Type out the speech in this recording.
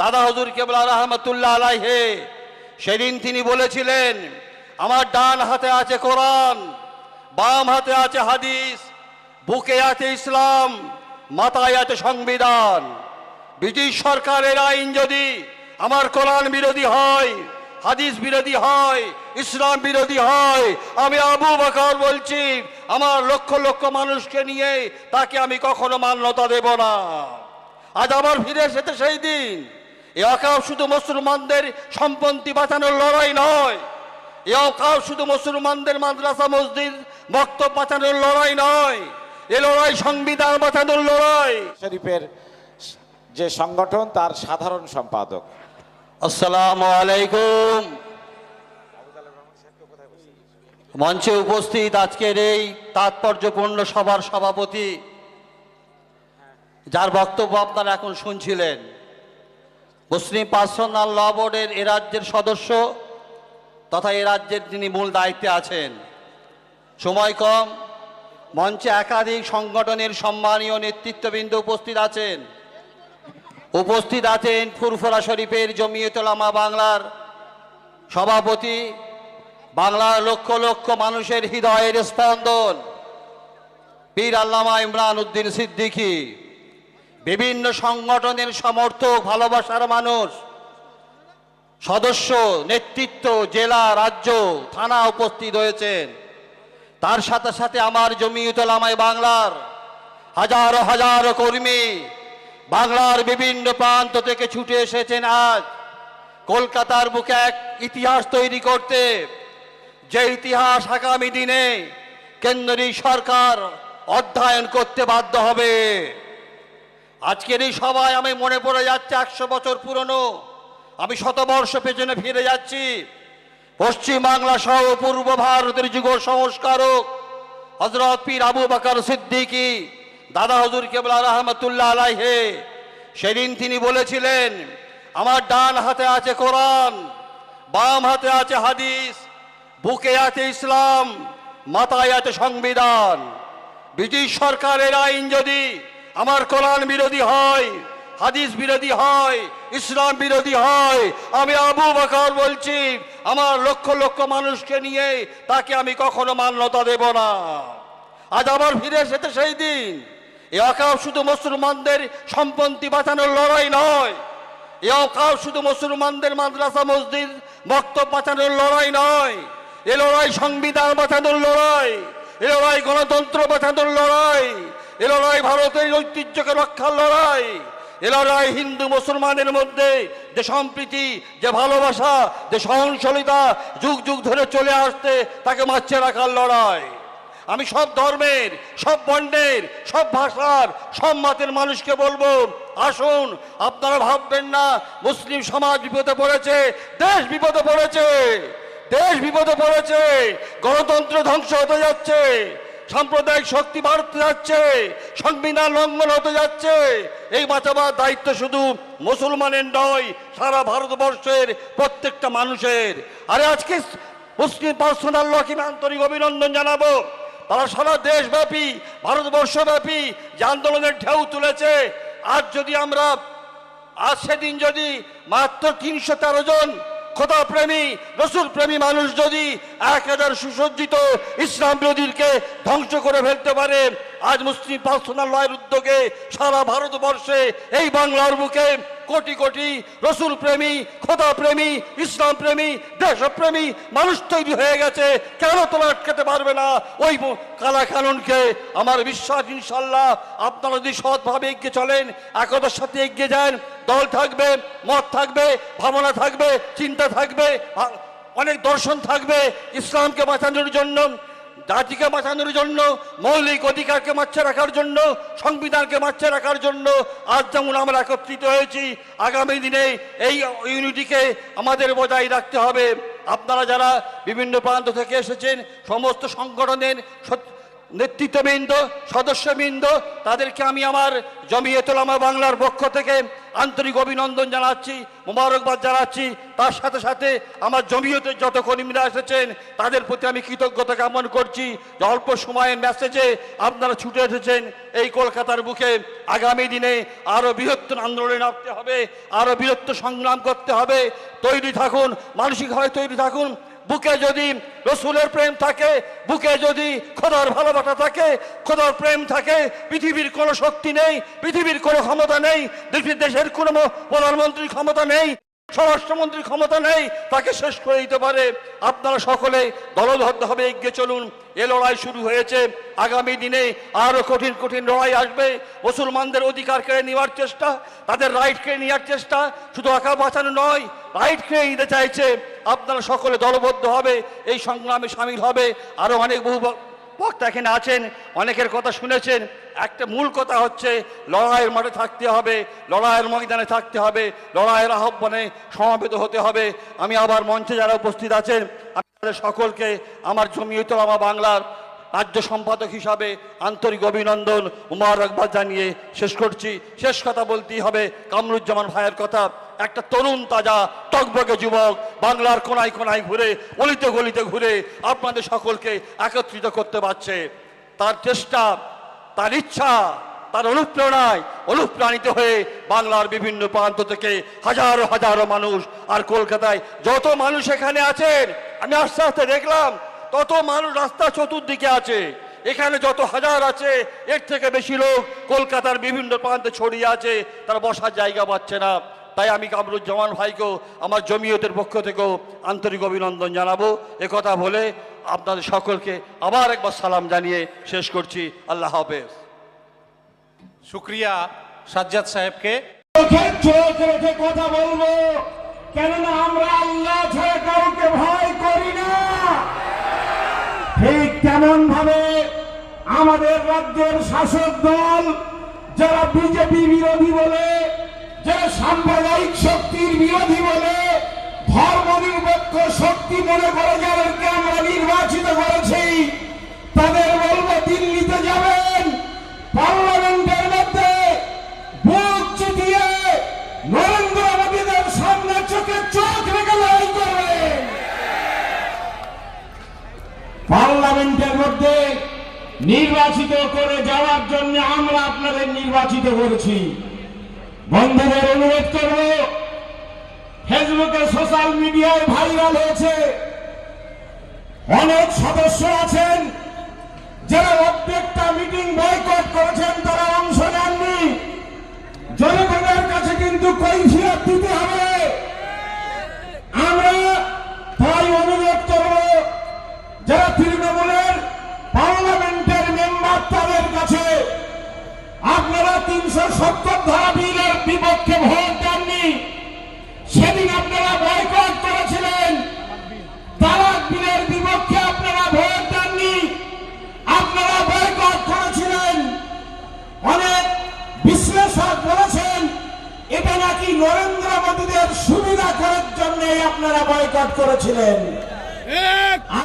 দাদা হজুর কেবলা রহমতুল্লাহ আলাইহে, সেদিন তিনি বলেছিলেন, আমার ডান হাতে আছে কোরআন, বাম হাতে আছে হাদিস, বুকে আছে ইসলাম, মাথায় আছে সংবিধান। ব্রিটিশ সরকারের আইন যদি আমার কোরআন বিরোধী হয়, হাদিস বিরোধী হয়, ইসলাম বিরোধী হয়, আমি আবু বকর বলছি, আমার লক্ষ লক্ষ মানুষকে নিয়ে তাকে আমি কখনো মান্যতা দেব না। আজ আবার ফিরে এসেছে সেই দিন। এ অকাল শুধু মুসলমানদের সম্পত্তি বাঁচানোর লড়াই নয়। এ অকাল শুধু মুসলমানদের মাদ্রাসা মসজিদ বক্তব্য বাঁচানোর লড়াই নয়। এ লড়াই সংবিধান বাঁচানোর লড়াই। শরীফের যে সংগঠন তার সাধারণ সম্পাদক। আসসালামু আলাইকুম। মঞ্চে উপস্থিত আজকের এই তাৎপর্যপূর্ণ সভার সভাপতি যার বক্তব্য আপনারা এখন শুনছিলেন। মুসলিম পার্সোনাল ল বোর্ডের এ রাজ্যের সদস্য তথা এ রাজ্যের যিনি মূল দায়িত্বে আছেন। সময় কম, মঞ্চে একাধিক সংগঠনের সম্মানীয় নেতৃত্ববৃন্দ উপস্থিত আছেন। উপস্থিত আছেন ফুরফুরা শরীফের জমিয়তলামা বাংলার সভাপতি, বাংলার লক্ষ লক্ষ মানুষের হৃদয়ের স্পন্দন, পীর আল্লামা ইমরান উদ্দিন সিদ্দিকী। বিভিন্ন সংগঠনের সমর্থক, ভালোবাসার মানুষ, সদস্য, নেতৃত্ব, জেলা, রাজ্য, থানা উপস্থিত হয়েছেন। তার সাথে সাথে আমার জমিয়তলামায় বাংলার হাজারো হাজারো কর্মী বাংলার বিভিন্ন প্রান্ত থেকে ছুটে এসেছেন আজ। কলকাতার বুকে এক ইতিহাস তৈরি করতে, যে ইতিহাস আগামী দিনে কেন্দ্রীয় সরকার অধ্যয়ন করতে বাধ্য হবে। আজকের এই সভায় আমি মনে পড়ে যাচ্ছে একশো বছর পুরনো। আমি শতবর্ষ পেছনে ফিরে যাচ্ছি। পশ্চিম বাংলা সহ পূর্ব ভারতের যুগ সংস্কারক হজরত পীর আবু বাকর সিদ্দিকী, দাদা হজুর কেবলা রহমতুল্লাহ আলাইহে, সেদিন তিনি বলেছিলেন, আমার ডান হাতে আছে কোরআন, বাম হাতে আছে হাদিস, বুকে আছে ইসলাম, মাথায় আছে সংবিধান। ব্রিটিশ সরকারের আইন যদি আমার কোরআন বিরোধী হয়, হাদিস বিরোধী হয়, ইসলাম বিরোধী হয়। আমি আবু বকর বলছি, আমার লক্ষ লক্ষ মানুষকে নিয়ে তাকে আমি কখনো মান্যতা দেব না। আজ আবার ফিরে এসেছে সেই দিন। এ অকাল শুধু মুসলমানদের সম্পত্তি বাঁচানোর লড়াই নয়। এ অকাল শুধু মুসলমানদের মাদ্রাসা, মসজিদ, বক্তব্য বাঁচানোর লড়াই নয়। এ লড়াই সংবিধান বাঁচানোর লড়াই। এ লড়াই গণতন্ত্র বাঁচানোর লড়াই। এ লড়াই ভারতের ঐতিহ্যকে রক্ষার লড়াই। এ লড়াই হিন্দু মুসলমানের মধ্যে যে সম্প্রীতি, যে ভালোবাসা, যে সহনশীলতা যুগ যুগ ধরে চলে আসতে তাকে মাচ্ছে রাখার লড়াই। আমি সব ধর্মের, সব বর্ণের সব ভাষার, সব মতের মানুষকে বলব, আসুন, আপনারা ভাববেন না, মুসলিম সমাজ বিপদে পড়েছে, দেশ বিপদে পড়েছে। দেশ বিপদে পড়েছে, গণতন্ত্র ধ্বংস হতে যাচ্ছে, সাম্প্রদায়িক শক্তি বাড়তে যাচ্ছে, সংবিধান লঙ্ঘন হতে যাচ্ছে। এই বাঁচাবার দায়িত্ব শুধু মুসলমানের নয়, সারা ভারতবর্ষের প্রত্যেকটা মানুষের। আরে আজকে মুসলিম পার্সোনাল লকিম আন্তরিক অভিনন্দন জানাব। তারা সারা দেশব্যাপী, ভারতবর্ষব্যাপী যে আন্দোলনের ঢেউ তুলেছে। আজ যদি আমরা, আজ সেদিন যদি মাত্র তিনশো তেরো জন খোদা প্রেমী রসুল প্রেমী মানুষ যদি এক হাজার সুসজ্জিত ইসলাম বিরোধীকে ধ্বংস করে ফেলতে পারে আজ মুসলিম পার্সোনাল লয়ের উদ্যোগে সারা ভারতবর্ষে এই বাংলার বুকে কোটি কোটি রসুল প্রেমী, খোদা প্রেমী, ইসলাম প্রেমী, দেশপ্রেমী মানুষ তৈরি হয়ে গেছে। কেন তোলা আটকাতে পারবে না? ওই ম- কালা কানুনকে আমার বিশ্বাস ইনশাল্লাহ আপনারা যদি সৎভাবে এগিয়ে চলেন, একতার সাথে এগিয়ে যান, দল থাকবে, মত থাকবে, ভাবনা থাকবে, চিন্তা থাকবে অনেক দর্শন থাকবে ইসলামকে বাঁচানোর জন্য। জাতিকে বাঁচানোর জন্য, মৌলিক অধিকারকে মাচ্ছে রাখার জন্য, সংবিধানকে মাচ্ছে রাখার জন্য আজ যেমন আমরা একত্রিত হয়েছি, আগামী দিনে এই ইউনিটিকে আমাদের বজায় রাখতে হবে। আপনারা যারা বিভিন্ন প্রান্ত থেকে এসেছেন, সমস্ত সংগঠনের নেতৃত্ববৃন্দ, সদস্যবৃন্দ, তাদেরকে আমি আমার জমিয়তুল আমার বাংলার পক্ষ থেকে আন্তরিক অভিনন্দন জানাচ্ছি, মোবারকবাদ জানাচ্ছি। তার সাথে সাথে আমার জমিয়তের যত কর্মীরা এসেছেন, তাদের প্রতি আমি কৃতজ্ঞতা কামন করছি। অল্প সময়ের মেসেজে আপনারা ছুটে এসেছেন এই কলকাতার বুকে। আগামী দিনে আরও বৃহত্তর আন্দোলনে নামতে হবে আরও বৃহত্তর সংগ্রাম করতে হবে। তৈরি থাকুন, মানসিকভাবে তৈরি থাকুন বুকে যদি রসুলের প্রেম থাকে, বুকে যদি খোদার ভালোবাসা থাকে, খোদার প্রেম থাকে, পৃথিবীর কোনো শক্তি নেই, পৃথিবীর কোনো ক্ষমতা নেই, দেশের কোনো প্রধানমন্ত্রীর ক্ষমতা নেই। স্বরাষ্ট্রমন্ত্রীর ক্ষমতা নেই, তাকে শেষ করে দিতে পারে। আপনারা সকলে দলবদ্ধভাবে এগিয়ে চলুন। এ লড়াই শুরু হয়েছে। আগামী দিনে আরও কঠিন কঠিন লড়াই আসবে। মুসলমানদের অধিকার কেড়ে নেওয়ার চেষ্টা, তাদের রাইট কেড়ে নেওয়ার চেষ্টা, শুধু আঁকা বাঁচানো নয় রাইট কেড়ে নিতে চাইছে। আপনারা সকলে দলবদ্ধ হবে এই সংগ্রামে সামিল হবে। আরও অনেক বহু বক্তা এখানে আছেন, অনেকের কথা শুনেছেন। একটা মূল কথা হচ্ছে, লড়াইয়ের মাঠে থাকতে হবে, লড়াইয়ের ময়দানে থাকতে হবে, লড়াইয়ের আহ্বানে সমাবেত হতে হবে। আমি আবার মঞ্চে যারা উপস্থিত আছেন আমি তাদের সকলকে আমার জমি আমার বাংলার রাজ্য সম্পাদক হিসাবে আন্তরিক অভিনন্দন, উমার মুবারকবাদ জানিয়ে শেষ করছি। শেষ কথা বলতেই হবে কামরুজ্জামান ভাইয়ের কথা। একটা তরুণ তাজা টকবকে যুবক, বাংলার কোনায় কোনায় ঘুরে গলিতে গলিতে ঘুরে আপনাদের সকলকে একত্রিত করতে পারছে। তার চেষ্টা, তার ইচ্ছা, তার অনুপ্রেরণায় অনুপ্রাণিত হয়ে বাংলার বিভিন্ন প্রান্ত থেকে হাজারো হাজারো মানুষ আর কলকাতায় যত মানুষ এখানে আছেন, আমি আস্তে আস্তে দেখলাম তত মানুষ রাস্তা চতুর্দিকে আছে এখানে যত হাজার আছে এর থেকে বেশি লোক কলকাতার বিভিন্ন প্রান্তে ছড়িয়ে আছে তারা বসার জায়গা পাচ্ছে না। তাই আমি কামরুজ্জামান ভাইকেও আমার জমিয়তের পক্ষ থেকেও আন্তরিক অভিনন্দন জানাব। কথা বলে আপনাদের সকলকে আবার একবার সালাম জানিয়ে শেষ করছি। আল্লাহ হাফেজ। শুক্রিয়া সাজ্জাদ সাহেবকে। কথা বলব। কেননা আমরা আমাদের রাজ্যের শাসক দল, যারা বিজেপি বিরোধী বলে, যারা সাম্প্রদায়িক শক্তির বিরোধী বলে ধর্ম নিরপেক্ষ শক্তি মনে করে যাদেরকে নির্বাচিত করে যাওয়ার জন্য আমরা আপনাদের নির্বাচিত করেছি। বন্ধুদের অনুরোধ করব, ফেসবুকে সোশ্যাল মিডিয়ায় ভাইরাল হয়েছে অনেক সদস্য আছেন, যারা প্রত্যেকটা মিটিং বয়কট করেছেন, তারা করেছিলেন।